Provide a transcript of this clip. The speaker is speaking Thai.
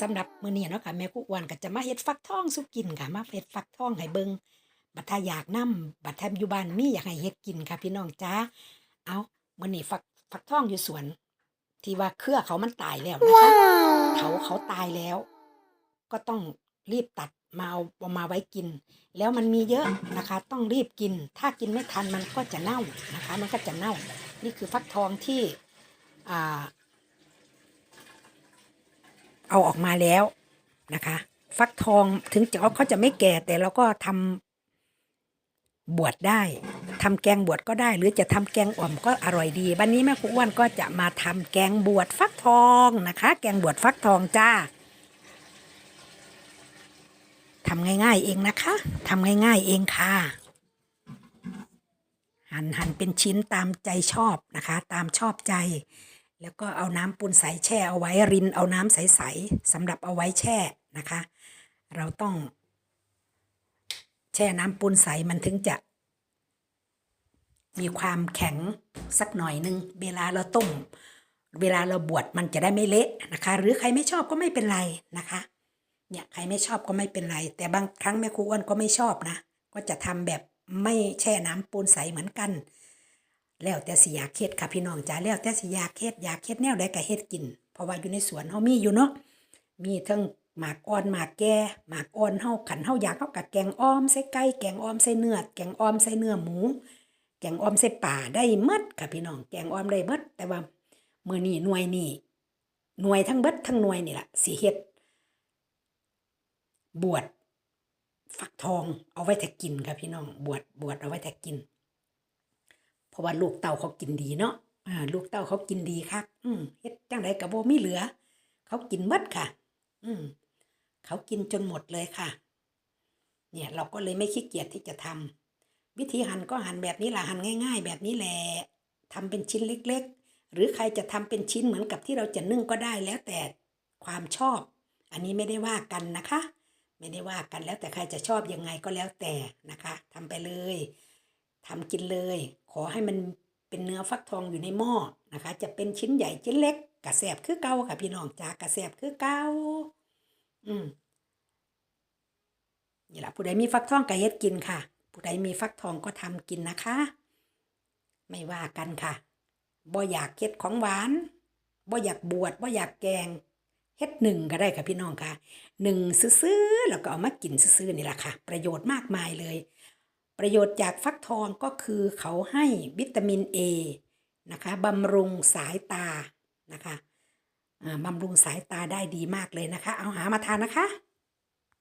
สำหรับมื้อนี้เนาะค่ะแม่ครูอ้วนก็จะมาเฮ็ดฟักทองสุกินค่ะมาเฮ็ดฟักทองให้เบิ่งบัดถ้าอยากนํบัดถ้าอยู่บ้านมีอยากให้เฮ็ดกินค่ะพี่น้องจ้าเอามื้อนี้ฟักฟักทองอยู่สวน ที่ว่าเครือเขามันตายแล้วนะคะเขาเขาตายแล้ว ก็ต้องรีบตัดมาเอาเอามาไว้กิน แล้วมันมีเยอะนะคะ ต้องรีบกิน ถ้ากินไม่ทันมันก็จะเน่านะคะ มันก็จะเน่า นี่คือฟักทองที่อ่า เอาออกมาแล้วนะคะ ฟักทองถึงจะเขาจะไม่แก่แต่เราก็ทำบวชได้ทำแกงบวชก็ได้ หรือจะทำแกงอ่อมก็อร่อยดีวันนี้แม่ครูอ้วนก็จะมาทำแกงบวชฟักทองนะคะ แกงบวชฟักทองจ้าทำง่าย ๆ เองนะคะทำง่าย ๆ เองค่ะ หั่นหั่นเป็นชิ้นตามใจชอบนะคะ ตามชอบใจ แล้วก็เอาน้ำปูนใสแช่เอาไว้รินเอาน้ำใสๆสำหรับเอาไว้แช่นะคะ เราต้อง แช่น้ำปูนใสมันถึงจะ มีความแข็งสักหน่อยหนึง เวลาเราต้ม เวลาเราบวชมันจะได้ไม่เละนะคะ หรือใครไม่ชอบก็ไม่เป็นไรนะคะเนี่ยใครไม่ชอบก็ไม่เป็นไร แต่บางครั้งแม่ครูอ้วนก็ไม่ชอบนะ ก็จะทำแบบไม่แช่น้ำปูนใสเหมือนกัน แล้วแต่สิอยากเฮ็ดค่ะพี่น้องจ๋าแล้วแต่สิอยากเฮ็ดอยากเฮ็ดแนวใดก็เฮ็ดกิน เพราะว่าอยู่ในสวนเฮามีอยู่เนาะมีทั้งหมากอ่อนหมากแก่หมากอ่อนเฮาขันเฮาอยากเฮากับแกงอ้อมใส่ไก่แกงอ้อมใส่เนื้อแกงอ้อมใส่เนื้อหมู แกงอ้อมใส่ป่าได้หมดค่ะพี่น้องแกงอ้อมได้หมดแต่ว่ามือนี้หน่วยนี่หน่วยทั้งเบิดทั้งหน่วยนี่แหละสิเฮ็ดบวชฟักทองเอาไว้แต่กินค่ะพี่น้อง บวชบวชเอาไว้แต่กิน เพราะว่าลูกเต่าเขากินดีเนาะอ่าลูกเต่าเขากินดีคักอืมเฮ็ดจังไดก็บ่มีเหลือ เขากินหมดค่ะ อืมเขากินจนหมดเลยค่ะ เนี่ยเราก็เลยไม่ขี้เกียจที่จะทำวิธีหั่นก็หั่นแบบนี้ละหั่นง่าย ๆ แบบนี้แหละทำเป็นชิ้นเล็ก ๆ หรือใครจะทำเป็นชิ้นเหมือนกับที่เราจะนึ่งก็ได้แล้วแต่ความชอบ อันนี้ไม่ได้ว่ากันนะคะ ไม่ได้ว่ากันแล้วแต่ใครจะชอบยังไงก็แล้วแต่นะคะทำไปเลยทำกินเลย ขอให้มันเป็นเนื้อฟักทองอยู่ในหม้อนะคะ จะเป็นชิ้นใหญ่ชิ้นเล็กกระแสบคือเก่าค่ะพี่น้องจ้ากระแสบคือเก่าอืมนี่แหละผู้ใดมีฟักทองก็เฮ็ดกินค่ะ ผู้ใดมีฟักทองก็ทำกินนะคะ ไม่ว่ากันค่ะบ่อยากเฮ็ดของหวานบ่อยากบวชบ่อยากแกงเฮ็ดหนึ่งก็ได้ค่ะพี่น้องค่ะหนึ่งซื้อๆแล้วก็เอามากินซื้อๆนี่แหละค่ะ ประโยชน์มากมายเลย ประโยชน์จากฟักทองก็คือเขาให้วิตามิน A นะคะบำรุงสายตานะคะบำรุงสายตาได้ดีมากเลยนะคะ เอาหามาทานนะคะ